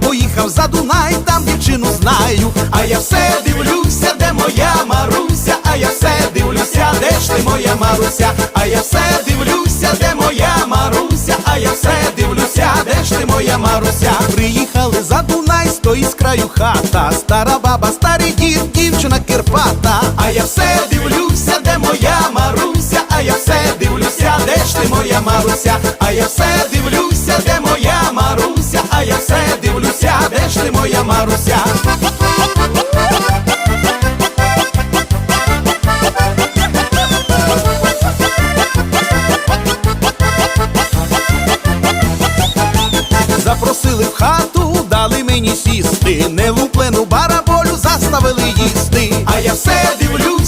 Поїхав за Дунай, там дівчину знаю. А я все дивлюся, де моя Маруся, а я все дивлюся, де ж ти моя Маруся, а я все дивлюся, де моя Маруся, а я все дивлюся, де ж ти моя Маруся. Приїхали за Дунай, стоїть з краю хата, стара баба, старий дід, дівчина кирпата. А я все дивлюся, де моя Маруся, а я все дивлюся, де ж ти моя Маруся, а я все дивлюся, запросили в хату, дали мені сісти, Не луплену бараболю заставили їсти, а я все дивлюсь.